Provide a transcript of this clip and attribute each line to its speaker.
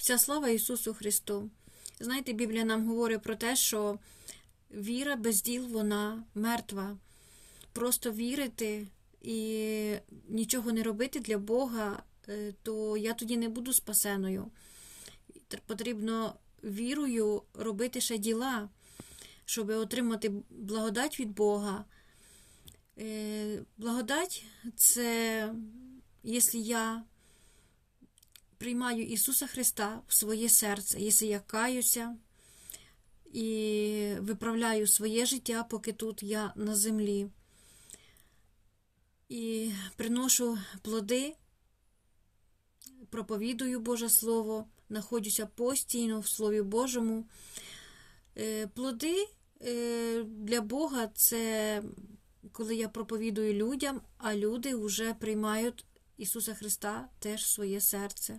Speaker 1: Вся слава Ісусу Христу. Знаєте, Біблія нам говорить про те, що віра без діл вона мертва. Просто вірити і нічого не робити для Бога, е, то я тоді не буду спасеною. Потрібно вірою робити ще діла, щоб отримати благодать від Бога. Е, Благодать це, якщо я приймаю Ісуса Христа в своє серце, якщо я каюся і виправляю своє життя, поки тут я на землі, і приношу плоди, проповідую Боже Слово, знаходжуся постійно в Слові Божому. Е, Плоди е, для Бога це коли я проповідую людям, а люди вже приймають Ісуса Христа теж в своє серце.